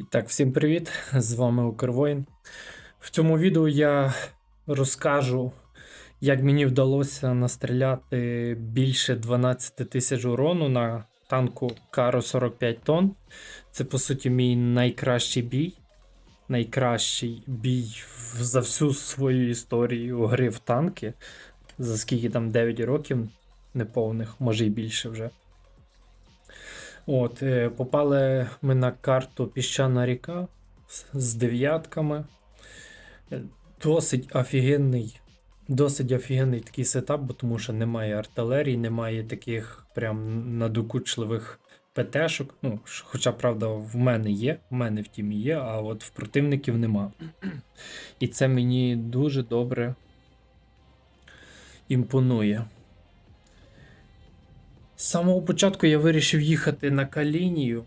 І так, всім привіт! З вами Укрвоїн. В цьому відео я розкажу, як мені вдалося настріляти більше 12 тисяч урону на танку Каро 45 тонн. Це, по суті, мій найкращий бій. Найкращий бій за всю свою історію гри в танки. За скільки там 9 років неповних, може і більше вже. От, е, попали ми на карту Піщана ріка з- дев'ятками. Е, Досить офігенний, досить офігенний такий сетап, бо тому що немає артилерії, немає таких прям надокучливих ПТшок. Ну, хоча, правда, в мене є, в мене в тімі є, а от в противників нема. І це мені дуже добре імпонує. З самого початку я вирішив їхати на Калінію.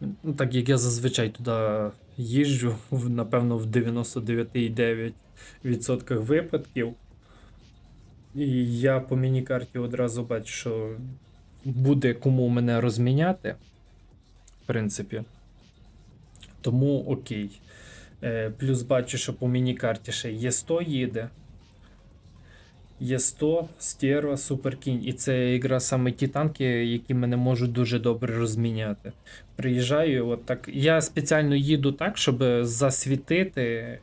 Ну, так як я зазвичай туди їжджу, напевно, в 99,9% випадків. І я по міні-карті одразу бачу, що буде кому мене розміняти. В принципі. Тому окей. Е, плюс бачу, що по міні-карті ще є 100 їде. Є 100, Стерва, Суперкінь. І це ігра саме ті танки, які мене можуть дуже добре розміняти. Приїжджаю, от так. Я спеціально їду так, щоб засвітити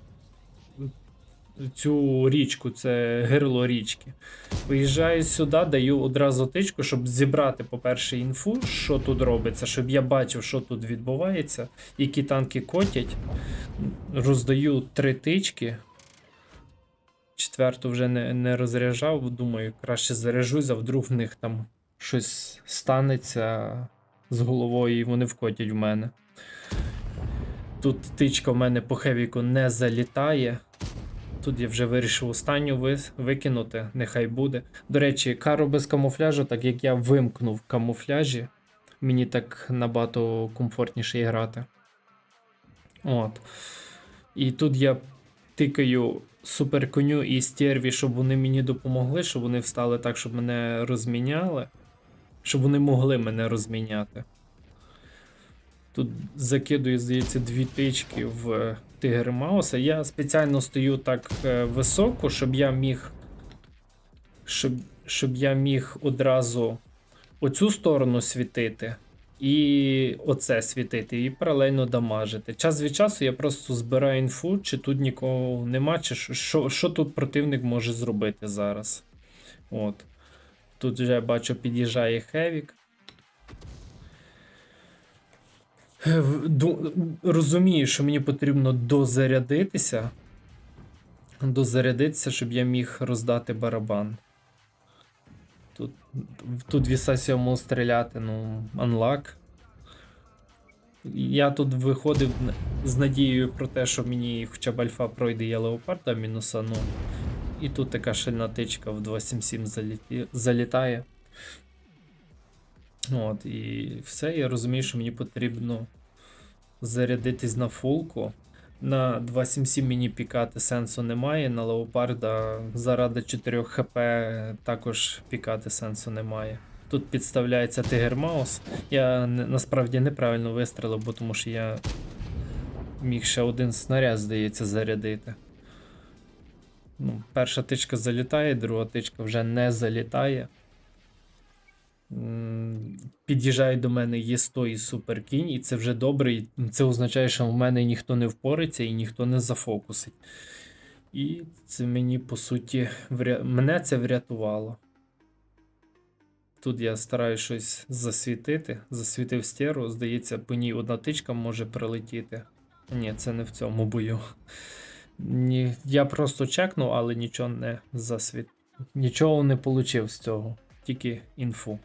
цю річку, це гирло річки. Виїжджаю сюди, даю одразу тичку, щоб зібрати, по-перше, інфу, що тут робиться, щоб я бачив, що тут відбувається, які танки котять. Роздаю три тички. Четверту вже не, не розряджав, думаю, краще заряжусь, а вдруг в них там щось станеться з головою і вони вкотять в мене. Тут тичка в мене по хевіку не залітає. Тут я вже вирішив останню вис- викинути, нехай буде. До речі, кару без камуфляжу, так як я вимкнув камуфляжі, мені так набагато комфортніше грати. От. І тут я тикаю суперконю і стерві, щоб вони мені допомогли, щоб вони встали так, щоб мене розміняли. Щоб вони могли мене розміняти. Тут закидую, здається, дві тички в е, Тигр Мауса. Я спеціально стою так е, високо, щоб я міг. Щоб, щоб я міг одразу оцю сторону світити. І оце світити, і паралельно дамажити. Час від часу я просто збираю інфу, чи тут нікого нема, чи що, що, тут противник може зробити зараз. От. Тут вже я бачу, під'їжджає Хевік. Розумію, що мені потрібно дозарядитися. Дозарядитися, щоб я міг роздати барабан. Тут, Вісасіо мов стріляти, ну, анлак. Я тут виходив з надією про те, що мені хоча б альфа пройде я леопарда мінусану. І тут така шальна тичка в 277 заліті... залітає. От, і все, я розумію, що мені потрібно зарядитись на фулку. На 277 мені пікати сенсу немає, на леопарда заради 4 хп також пікати сенсу немає. Тут підставляється Тигер Маус. Я насправді неправильно вистрілив, бо тому що я міг ще один снаряд, здається, зарядити. Ну, перша тичка залітає, друга тичка вже не залітає. Під'їжджає до мене Є100 і Суперкінь, і це вже добре. і Це означає, що в мене ніхто не впориться і ніхто не зафокусить. І це мені, по суті, вря... мене це врятувало. Тут я стараюсь щось засвітити. Засвітив стеру, здається, по ній одна тичка може прилетіти. Ні, це не в цьому бою. Ні, я просто чекнув, але нічого не засвіт. Нічого не отримав з цього, тільки інфу.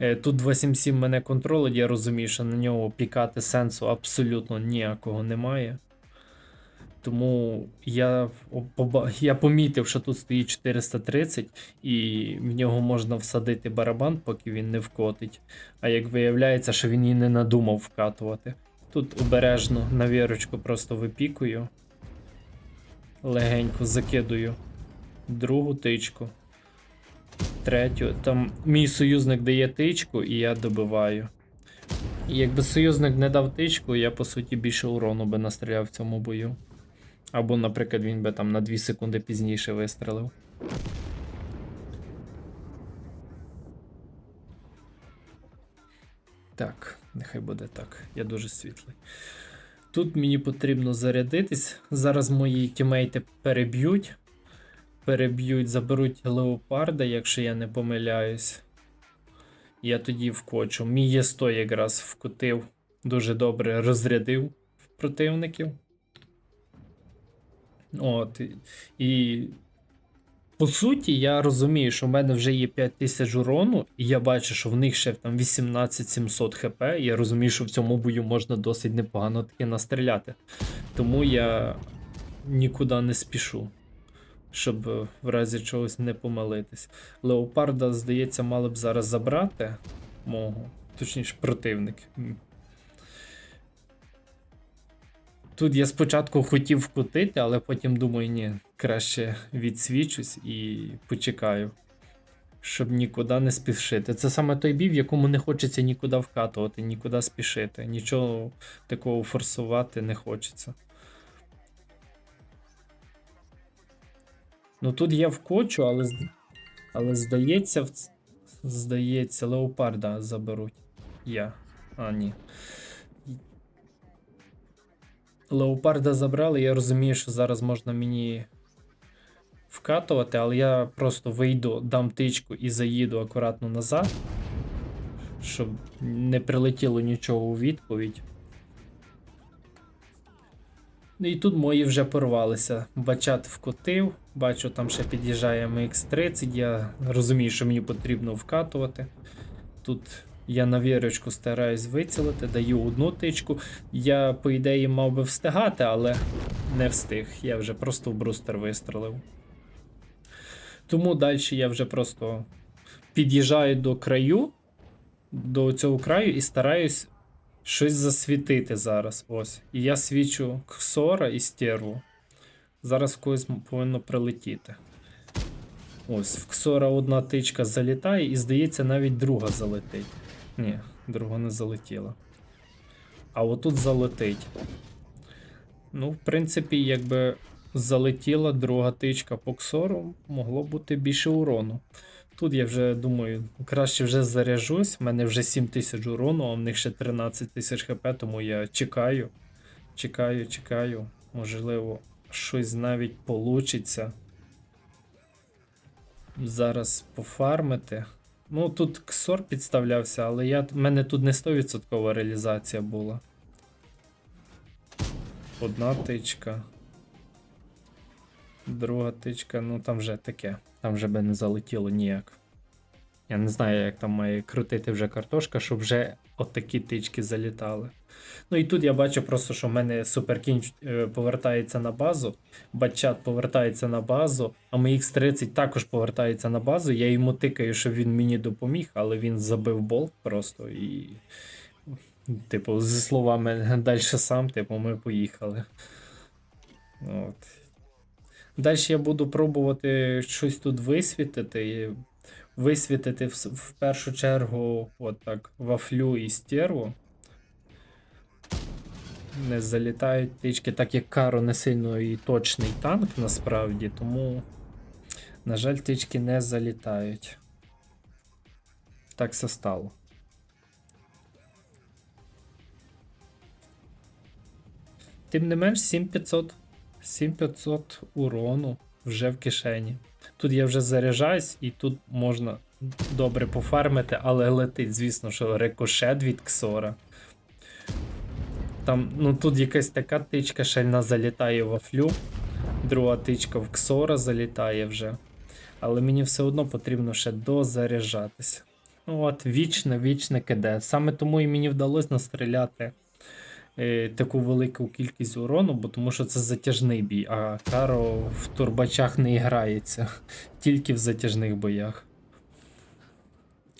Е, Тут 277 мене контролить, я розумію, що на нього пікати сенсу абсолютно ніякого немає. Тому я, я помітив, що тут стоїть 430, і в нього можна всадити барабан, поки він не вкотить. А як виявляється, що він і не надумав вкатувати. Тут обережно на вірочку просто випікую. Легенько закидую другу тичку. Третю. Там мій союзник дає тичку, і я добиваю. І якби союзник не дав тичку, я по суті більше урону би настріляв в цьому бою. Або, наприклад, він би там на 2 секунди пізніше вистрелив. Так, нехай буде так. Я дуже світлий. Тут мені потрібно зарядитись. Зараз мої тімейти переб'ють. Переб'ють, заберуть леопарда, якщо я не помиляюсь. Я тоді вкочу. Мій є 100 якраз вкотив. Дуже добре розрядив противників. От. і- по суті, я розумію, що в мене вже є 5000 урону, і я бачу, що в них ще там 18700 хп. І я розумію, що в цьому бою можна досить непогано таки настріляти. Тому я нікуди не спішу, щоб е, в разі чогось не помилитись. Леопарда, здається, мали б зараз забрати мого, точніше, противник. Тут я спочатку хотів вкотити, але потім думаю, ні, краще відсвічусь і почекаю, щоб нікуди не спішити. Це саме той бій, в якому не хочеться нікуди вкатувати, нікуди спішити. Нічого такого форсувати не хочеться. Ну тут я вкочу, але, але здається, здається, леопарда заберуть. Я. А, ні. Леопарда забрали, я розумію, що зараз можна мені вкатувати, але я просто вийду, дам тичку і заїду акуратно назад, щоб не прилетіло нічого у відповідь. Ну і тут мої вже порвалися. Бачат вкотив, бачу, там ще під'їжджає MX30, я розумію, що мені потрібно вкатувати. Тут я на вірочку стараюсь вицілити, даю одну тичку. Я, по ідеї, мав би встигати, але не встиг. Я вже просто в брустер вистрелив. Тому далі я вже просто під'їжджаю до краю, до цього краю і стараюсь щось засвітити зараз. Ось. І я свічу ксора і стерву. Зараз когось повинно прилетіти. Ось, в ксора одна тичка залітає, і здається, навіть друга залетить. Ні, друга не залетіла. А отут залетить. Ну, в принципі, якби залетіла друга тичка по ксору, могло бути більше урону. Тут я вже думаю, краще вже заряжусь. У мене вже 7 тисяч урону, а в них ще 13 тисяч хп, тому я чекаю. Чекаю, чекаю. Можливо, щось навіть получиться. Зараз пофармити. Ну, тут ксор підставлявся, але я, в мене тут не 100% реалізація була. Одна тичка. Друга тичка, ну там вже таке. Там вже би не залетіло ніяк. Я не знаю, як там має крутити вже картошка, щоб вже отакі тички залітали. Ну і тут я бачу просто, що в мене суперкінь е, повертається на базу, Батчат повертається на базу, а MX30 також повертається на базу. Я йому тикаю, щоб він мені допоміг, але він забив болт просто і. Типу, зі словами далі сам, типу, ми поїхали. От. Далі я буду пробувати щось тут висвітити. Висвітити в першу чергу от так, вафлю і стерву. Не залітають тички, так як Каро не сильно і точний танк насправді, тому, на жаль, тички не залітають. Так все стало. Тим не менш, 7500. 7500 урону вже в кишені. Тут я вже заряджаюсь, і тут можна добре пофармити, але летить, звісно, що рикошет від Ксора. Там, ну тут якась така тичка шальна залітає в вафлю, друга тичка в Ксора залітає вже. Але мені все одно потрібно ще дозаряджатися. Ну от, вічне, вічне КД. Саме тому і мені вдалося настріляти е, таку велику кількість урону, бо тому що це затяжний бій, а Каро в турбачах не грається, тільки в затяжних боях.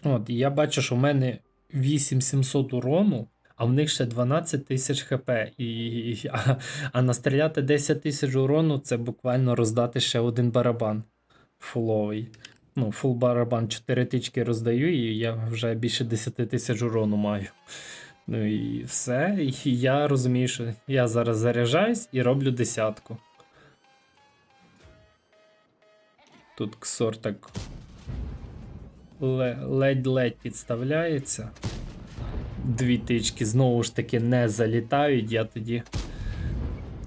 От, і я бачу, що в мене 8700 урону, а в них ще 12 тисяч хп. І, а, а настріляти 10 тисяч урону це буквально роздати ще один барабан фуловий. Ну, фул барабан 4 тички роздаю, і я вже більше 10 тисяч урону маю. Ну і все. І я розумію, що я зараз заряджаюсь і роблю десятку. Тут ксор так ледь-ледь підставляється. Дві тички знову ж таки не залітають. Я тоді.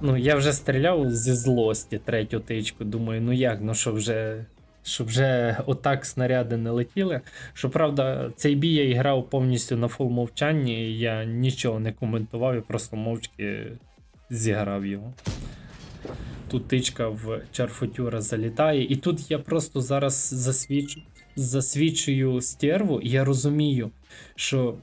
Ну, я вже стріляв зі злості третю тичку. Думаю, ну як, ну що вже. Щоб вже отак снаряди не летіли. Щоправда, цей бій я грав повністю на фул мовчанні, і я нічого не коментував, я просто мовчки зіграв його. Тут тичка в Чарфутюра залітає, і тут я просто зараз засвідчу, засвідчую стерву, і я розумію, що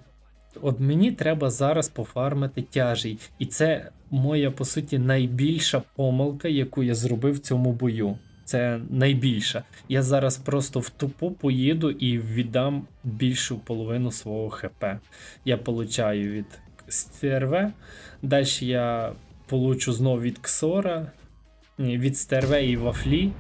от мені треба зараз пофармити тяжій. І це моя, по суті, найбільша помилка, яку я зробив в цьому бою. Це найбільше. Я зараз просто в тупу поїду і віддам більшу половину свого ХП. Я получаю від СТРВ. Далі я получу знову від Ксора, від СТРВ і Вафлі.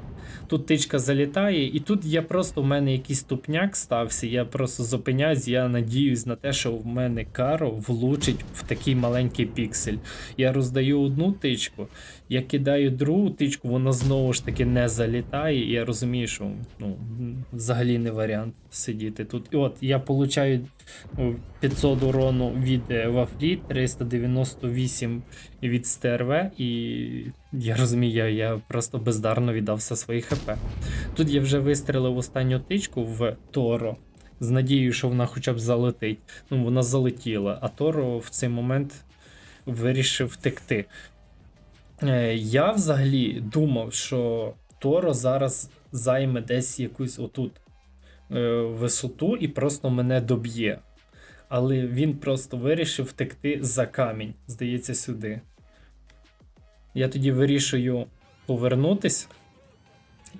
Тут тичка залітає, і тут я просто в мене якийсь тупняк стався. Я просто зупиняюсь, я надіюсь на те, що в мене каро влучить в такий маленький піксель. Я роздаю одну тичку, я кидаю другу тичку, вона знову ж таки не залітає. І я розумію, що ну, взагалі не варіант сидіти тут. І от я получаю ну, 500 урону від е, Вафлі, 398 від СТРВ, і я розумію, я, просто бездарно віддав все свої ХП. Тут я вже вистрілив останню тичку в Торо. З надією, що вона хоча б залетить. Ну, вона залетіла, а Торо в цей момент вирішив втекти. Е, я взагалі думав, що Торо зараз займе десь якусь отут е, висоту і просто мене доб'є. Але він просто вирішив втекти за камінь, здається, сюди. Я тоді вирішую повернутись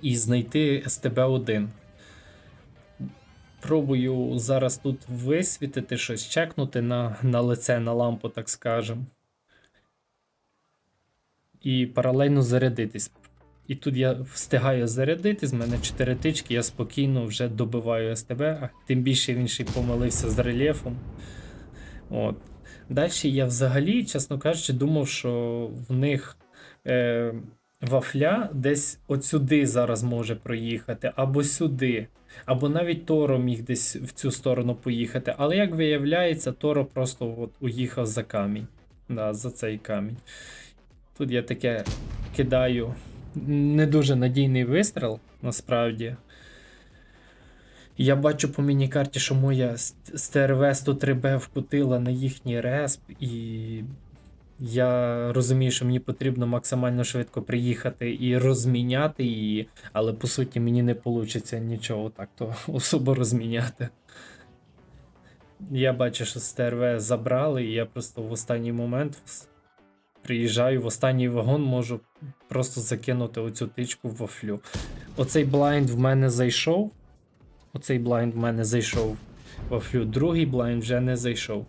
і знайти СТБ-1. Пробую зараз тут висвітити щось, чекнути на, на лице, на лампу, так скажем. І паралельно зарядитись. І тут я встигаю зарядити, з мене 4 тички, я спокійно вже добиваю СТБ, а тим більше він ще й помилився з рельєфом. От. Далі я взагалі, чесно кажучи, думав, що в них е, вафля десь от сюди зараз може проїхати, або сюди, або навіть Торо міг десь в цю сторону поїхати. Але як виявляється, Торо просто от уїхав за камінь. Да, за цей камінь. Тут я таке кидаю не дуже надійний вистріл, насправді. Я бачу по міні-карті, що моя СТРВ 103Б вкутила на їхній респ, і я розумію, що мені потрібно максимально швидко приїхати і розміняти її, але по суті мені не вийде нічого так то особо розміняти. Я бачу, що СТРВ забрали, і я просто в останній момент приїжджаю в останній вагон, можу просто закинути оцю тичку в вафлю. Оцей блайнд в мене зайшов. Оцей блайнд в мене зайшов в вафлю. Другий блайнд вже не зайшов.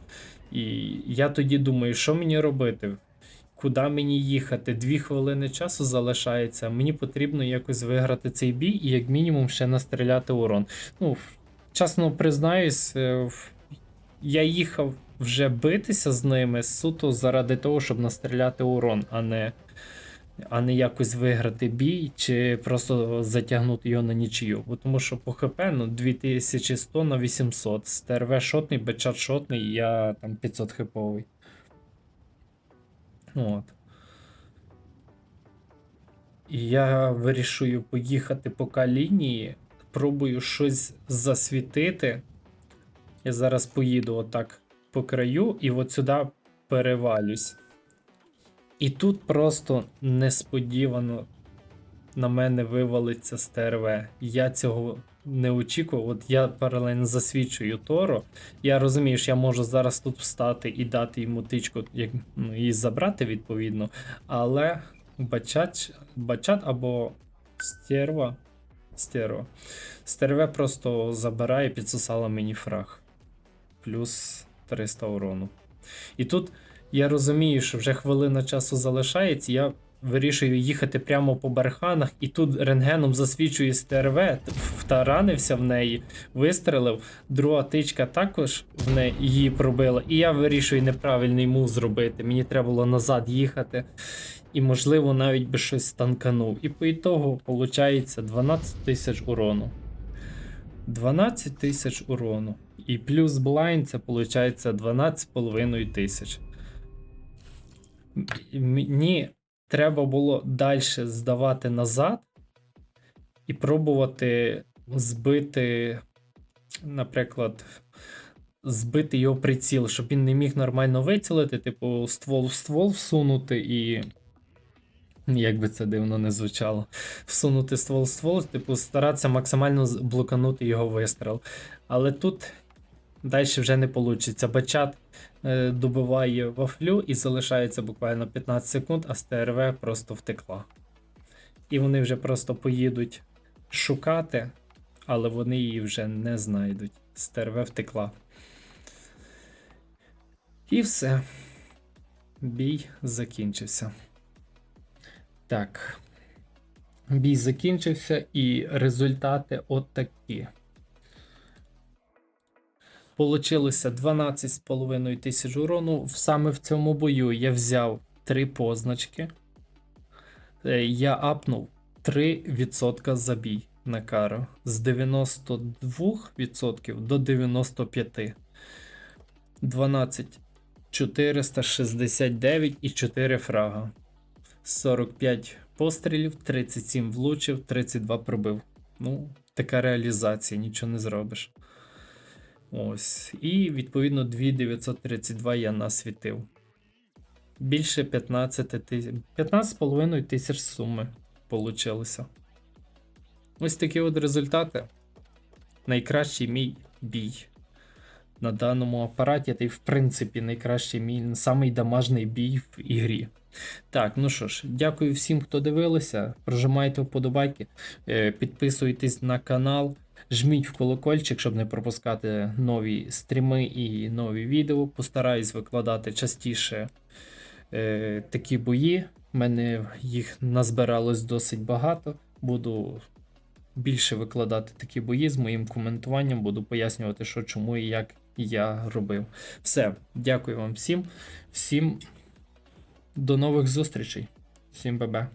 І я тоді думаю, що мені робити? Куди мені їхати? Дві хвилини часу залишається. Мені потрібно якось виграти цей бій і, як мінімум, ще настріляти урон. Ну, чесно признаюсь, е, я їхав вже битися з ними суто заради того, щоб настріляти урон, а не, а не якось виграти бій чи просто затягнути його на нічию. Бо тому що по ХП ну, 2100 на 800. СТРВ шотний, бечат шотний, я там 500 хповий. От. І я вирішую поїхати по лінії, пробую щось засвітити. Я зараз поїду отак по краю і от сюди перевалюсь. І тут просто несподівано на мене вивалиться СТРВ. Я цього не очікував. От я паралельно засвідчую Торо. Я розумію, що я можу зараз тут встати і дати йому тичку, як, ну, і забрати відповідно. Але бачат, бачат або стерва. Стерва. Стерве просто забирає, підсосала мені фраг. Плюс 300 урону. І тут я розумію, що вже хвилина часу залишається. Я вирішую їхати прямо по барханах, і тут рентгеном засвічує СТРВ, втаранився в неї, вистрелив. Друга тичка також в неї її пробила. І я вирішую неправильний мув зробити. Мені треба було назад їхати. І, можливо, навіть би щось станканув. І по ітогу виходить 12 тисяч урону. 12 тисяч урону. І плюс блайн це виходить 12,5 тисяч. Мені треба було далі здавати назад і пробувати збити, наприклад, збити його приціл, щоб він не міг нормально вицілити, типу, ствол в ствол всунути і. Як би це дивно не звучало. Всунути ствол в ствол, типу, старатися максимально блоканути його вистріл. Але тут далі вже не вийде. Бачат добиває вафлю і залишається буквально 15 секунд, а СТРВ просто втекла. І вони вже просто поїдуть шукати, але вони її вже не знайдуть. СТРВ втекла. І все. Бій закінчився. Так. Бій закінчився, і результати от такі. Получилося 12,5 тисяч урону. Саме в цьому бою я взяв 3 позначки. Е, Я апнув 3% за бій на кару. З 92% до 95%. 12 469 і 4 фрага. 45 пострілів, 37 влучив, 32 пробив. Ну, така реалізація, нічого не зробиш. Ось. І відповідно 2932 я насвітив. Більше 15 тисяч. 15,5 тисяч суми получилося. Ось такі от результати. Найкращий мій бій на даному апараті, та й в принципі найкращий мій самий дамажний бій в ігрі. Так, ну що ж, дякую всім, хто дивилися. Прожимайте вподобайки, е, підписуйтесь на канал, жміть в колокольчик, щоб не пропускати нові стріми і нові відео. Постараюсь викладати частіше е, такі бої. У мене їх назбиралось досить багато. Буду більше викладати такі бої з моїм коментуванням, буду пояснювати, що чому і як я робив. Все, дякую вам всім. Всім до нових зустрічей. Всім бабе.